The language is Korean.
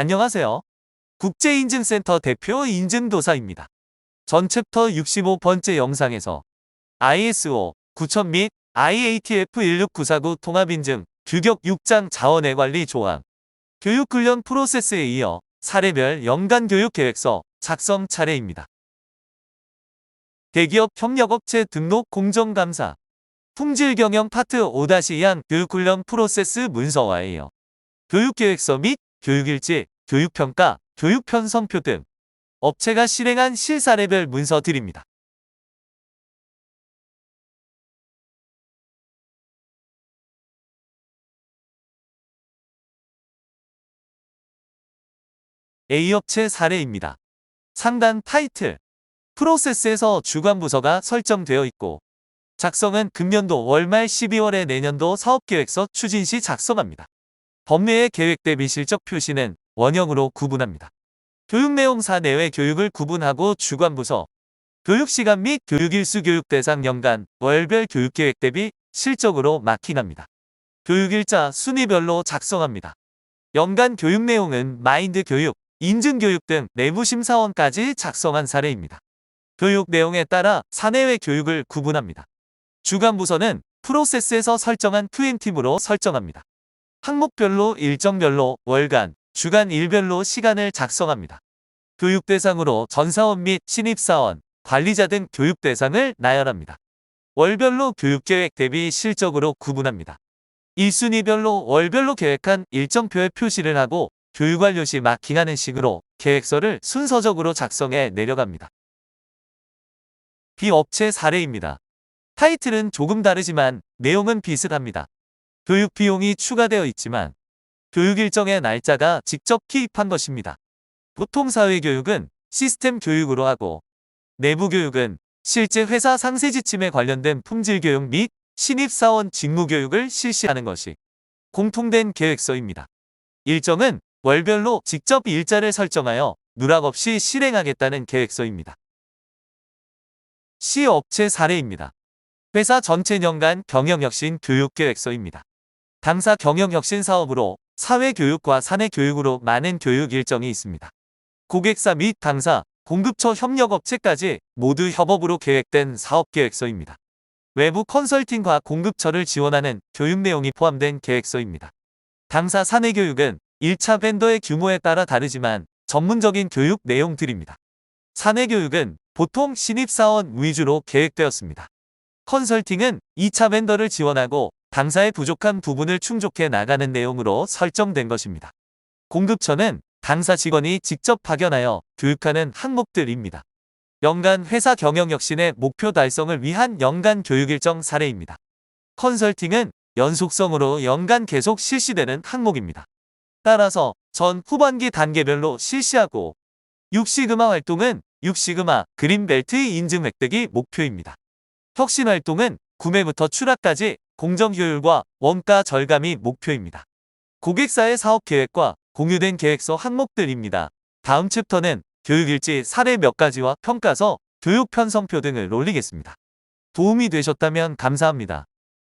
안녕하세요. 국제인증센터 대표 인증도사입니다. 전 챕터 65번째 영상에서 ISO 9000 및 IATF 16949 통합인증 규격 6장 자원의 관리 조항 교육훈련 프로세스에 이어 사례별 연간 교육계획서 작성 차례입니다. 대기업 협력업체 등록 공정감사 품질경영 파트 5-2한 교육훈련 프로세스 문서화에 이어 교육계획서 및 교육일지, 교육평가, 교육편성표 등 업체가 실행한 실사례별 문서 드립니다. A업체 사례입니다. 상단 타이틀 프로세스에서 주관부서가 설정되어 있고 작성은 금년도 월말 12월에 내년도 사업계획서 추진 시 작성합니다. 법내의 계획 대비 실적 표시는 원형으로 구분합니다. 교육 내용 사 내외 교육을 구분하고 주관부서, 교육시간 및 교육일수 교육 대상 연간, 월별 교육계획 대비 실적으로 마킹합니다. 교육일자 순위별로 작성합니다. 연간 교육 내용은 마인드 교육, 인증 교육 등 내부 심사원까지 작성한 사례입니다. 교육 내용에 따라 사내외 교육을 구분합니다. 주관부서는 프로세스에서 설정한 2M팀으로 설정합니다. 항목별로 일정별로 월간, 주간 일별로 시간을 작성합니다. 교육 대상으로 전사원 및 신입사원, 관리자 등 교육 대상을 나열합니다. 월별로 교육계획 대비 실적으로 구분합니다. 1순위별로 월별로 계획한 일정표에 표시를 하고 교육 완료 시 마킹하는 식으로 계획서를 순서적으로 작성해 내려갑니다. 비업체 사례입니다. 타이틀은 조금 다르지만 내용은 비슷합니다. 교육 비용이 추가되어 있지만 교육 일정의 날짜가 직접 기입한 것입니다. 보통 사회교육은 시스템 교육으로 하고 내부 교육은 실제 회사 상세 지침에 관련된 품질 교육 및 신입사원 직무 교육을 실시하는 것이 공통된 계획서입니다. 일정은 월별로 직접 일자를 설정하여 누락 없이 실행하겠다는 계획서입니다. C 업체 사례입니다. 회사 전체 연간 경영혁신 교육계획서입니다. 당사 경영혁신 사업으로 사회교육과 사내교육으로 많은 교육 일정이 있습니다. 고객사 및 당사, 공급처 협력업체까지 모두 협업으로 계획된 사업계획서입니다. 외부 컨설팅과 공급처를 지원하는 교육 내용이 포함된 계획서입니다. 당사 사내교육은 1차 벤더의 규모에 따라 다르지만 전문적인 교육 내용들입니다. 사내교육은 보통 신입사원 위주로 계획되었습니다. 컨설팅은 2차 벤더를 지원하고 당사의 부족한 부분을 충족해 나가는 내용으로 설정된 것입니다. 공급처는 당사 직원이 직접 파견하여 교육하는 항목들입니다. 연간 회사 경영 혁신의 목표 달성을 위한 연간 교육 일정 사례입니다. 컨설팅은 연속성으로 연간 계속 실시되는 항목입니다. 따라서 전 후반기 단계별로 실시하고 6시그마 활동은 6시그마 그린벨트 인증 획득이 목표입니다. 혁신 활동은 구매부터 출하까지 공정 효율과 원가 절감이 목표입니다. 고객사의 사업 계획과 공유된 계획서 항목들입니다. 다음 챕터는 교육일지 사례 몇 가지와 평가서, 교육 편성표 등을 올리겠습니다. 도움이 되셨다면 감사합니다.